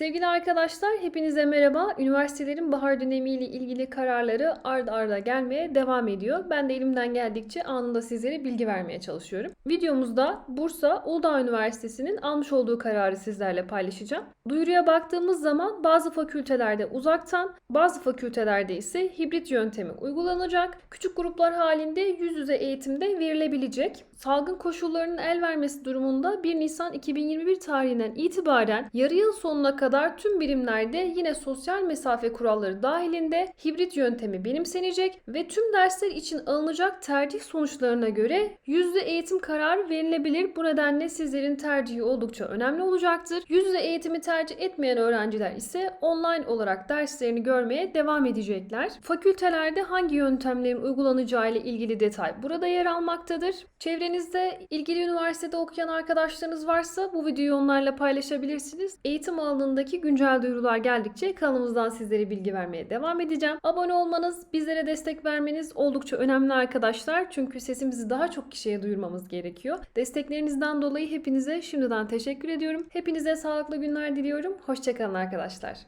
Sevgili arkadaşlar, hepinize merhaba. Üniversitelerin bahar dönemiyle ilgili kararları ard arda gelmeye devam ediyor. Ben de elimden geldikçe anında sizlere bilgi vermeye çalışıyorum. Videomuzda Bursa Uludağ Üniversitesi'nin almış olduğu kararı sizlerle paylaşacağım. Duyuruya baktığımız zaman bazı fakültelerde uzaktan, bazı fakültelerde ise hibrit yöntemi uygulanacak. Küçük gruplar halinde yüz yüze eğitimde verilebilecek. Salgın koşullarının el vermesi durumunda 1 Nisan 2021 tarihinden itibaren yarı yıl sonuna kadar tüm birimlerde yine sosyal mesafe kuralları dahilinde hibrit yöntemi benimsenecek ve tüm dersler için alınacak tercih sonuçlarına göre yüzde eğitim kararı verilebilir. Bu nedenle sizlerin tercihi oldukça önemli olacaktır. Yüzde eğitimi tercih etmeyen öğrenciler ise online olarak derslerini görmeye devam edecekler. Fakültelerde hangi yöntemlerin uygulanacağı ile ilgili detay burada yer almaktadır. Çevrenizde ilgili üniversitede okuyan arkadaşlarınız varsa bu videoyu onlarla paylaşabilirsiniz. Eğitim alanındaki güncel duyurular geldikçe kanalımızdan sizlere bilgi vermeye devam edeceğim. Abone olmanız, bizlere destek vermeniz oldukça önemli arkadaşlar. Çünkü sesimizi daha çok kişiye duyurmamız gerekiyor. Desteklerinizden dolayı hepinize şimdiden teşekkür ediyorum. Hepinize sağlıklı günler diliyorum. Hoşçakalın arkadaşlar.